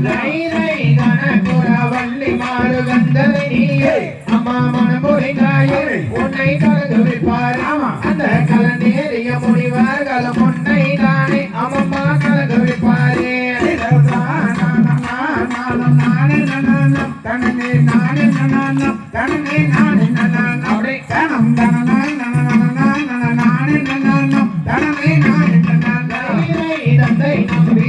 லை வள்ளி மாறு கந்தனை நீயே அம்மா மனமுறைங்காயே உன்னை கலந்து வைப்பார் அந்த கலநேறிய முனிவர்கள் முன்னை தானே அம்மம்மா கலந்து வைப்பாரே தந்தை நம்பி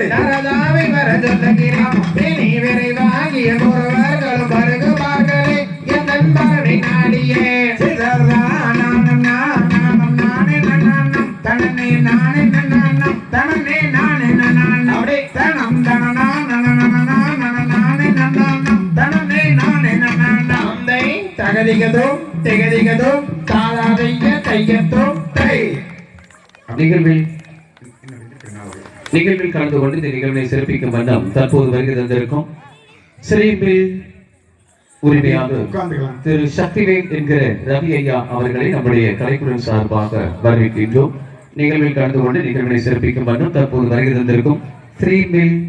சொல்லுகிறேன் நாரதாவை வர சொல்லுகிறேன் இனி விரைவாகிய ஒருவர்களும் வருகுவார்களே. என் நண்பரை நாடியே. அப்படி தந்தை தகதிகதும் திகதிகதும் தாளாதைய தையத்தும். தை நிகழ்வில் நிகழ்வில் கலந்து கொண்டு இந்த நிகழ்வை சிறப்பிக்கும் வண்ணம் தற்போது வருகை தந்திருக்கும் உரிமையாளர் உட்கார்ந்துக்கலாம். திரு சக்திவேல் என்கிற ரவி ஐயா அவர்களை நம்முடைய கலைக்குழு சார்பாக வரவேற்கின்றோம். நிகழ்வில் கலந்து கொண்டு நிகழ்வினை சிறப்பிக்கும் வண்ணம் தற்போது வருகை தந்திருக்கும் த்ரீ மில்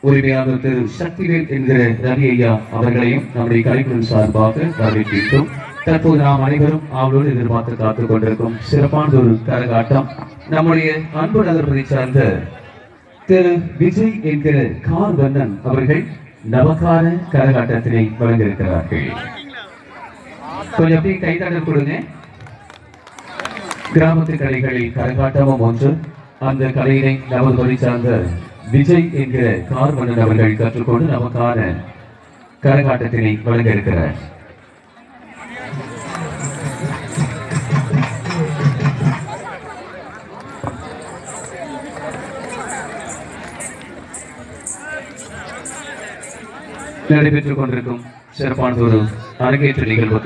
உரிமையாளர் திரு சக்திவேல் என்கிற ரவி ஐயா அவர்களையும் நம்முடைய கலைக்குழு சார்பாக வரவேற்கின்றோம். தற்போது நாம் அனைவரும் அவளோடு எதிர்பார்த்து காத்துக் கொண்டிருக்கும் சிறப்பான ஒரு கரகாட்டம். நம்முடைய அன்பு நகர்பதை சார்ந்த திரு விஜய் என்கிற கார் வண்ணன் அவர்கள் நவகார கரகாட்டத்தினை வழங்கியிருக்கிறார்கள். கொஞ்சம் அப்படியே கைத்தட்டல் கொடுங்க. கிராமத்து கலைகளில் கரகாட்டமும் ஒன்று. அந்த கலையினை நமது பணி சார்ந்த விஜய் என்கிற கார் வண்ணன் அவர்கள் கற்றுக்கொண்டு நமக்கான கரகாட்டத்தினை வழங்க இருக்கிறார் நடைபெற்றுக் கொண்டிருக்கும் சிறப்பானதொரு அரங்கேற்ற நிகழ்வு.